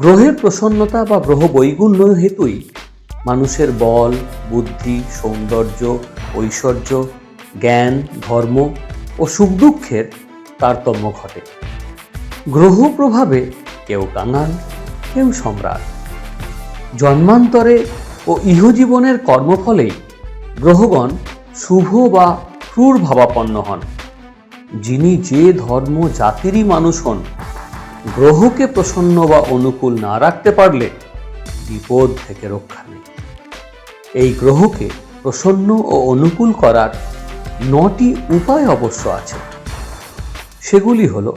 গ্রহের প্রসন্নতা বা গ্রহ বৈগুণ্য হেতুই মানুষের বল, বুদ্ধি, সৌন্দর্য, ঐশ্বর্য, জ্ঞান, ধর্ম ও সুখ দুঃখের তারতম্য ঘটে। গ্রহ প্রভাবে কেউ কাঙাল, কেউ সম্রাট। জন্মান্তরে ও ইহজীবনের কর্মফলেই গ্রহগণ শুভ বা ক্রূর ভাবাপন্ন হন। যিনি যে ধর্ম, জাতিরই মানুষ হন গ্রহকে প্রসন্ন বা অনুকূল না রাখতে পারলে বিপদ থেকে রক্ষা নেই। এই গ্রহকে প্রসন্ন ও অনুকূল করার নটি উপায় অবশ্য আছে। সেগুলি হল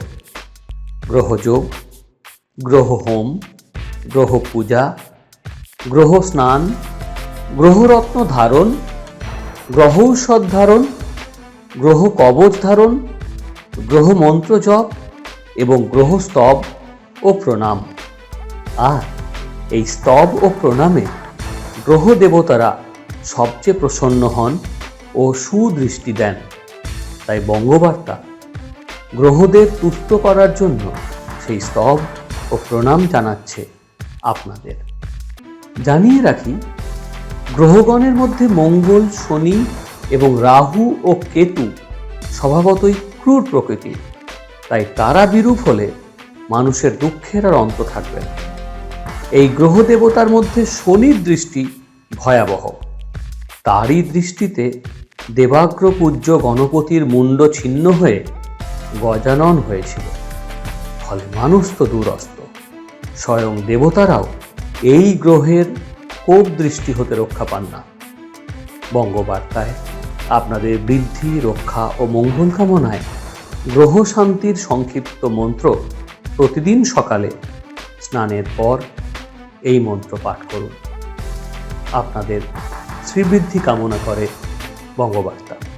গ্রহযোগ গ্রহ হোম, গ্রহ পূজা, গ্রহ স্নান গ্রহরত্ন ধারণ, গ্রহ ঔষধ ধারণ, গ্রহ কবচ ধারণ, গ্রহ মন্ত্র জপ এবং গ্রহ স্তব ও প্রণাম। আর এই স্তব ও প্রণামে গ্রহ দেবতারা সবচেয়ে প্রসন্ন হন ও সুদৃষ্টি দেন। তাই বঙ্গবার্তা গ্রহদের তুষ্ট করার জন্য সেই স্তব ও প্রণাম জানাচ্ছে আপনাদের। জানিয়ে রাখি, গ্রহগণের মধ্যে মঙ্গল, শনি এবং রাহু ও কেতু স্বভাবতই ক্রূর প্রকৃতির। তাই তারা বিরূপ হলে মানুষের দুঃখের আর অন্ত থাকবে না। এই গ্রহ দেবতার মধ্যে শনির দৃষ্টি ভয়াবহ। তারই দৃষ্টিতে দেবাগ্র পূজ্য গণপতির মুন্ড ছিন্ন হয়ে গজানন হয়েছিল। ফলে মানুষ তো দূরস্ত। স্বয়ং দেবতারাও এই গ্রহের কোপ দৃষ্টি হতে রক্ষা পান না। বঙ্গবার্তায়, আপনাদের বৃদ্ধি, রক্ষা ও মঙ্গল কামনায় গ্রহ শান্তির সংক্ষিপ্ত মন্ত্র প্রতিদিন সকালে। স্নানের পর এই মন্ত্র পাঠ করুন। আপনাদের শ্রীবৃদ্ধি কামনা করে বঙ্গবার্তা।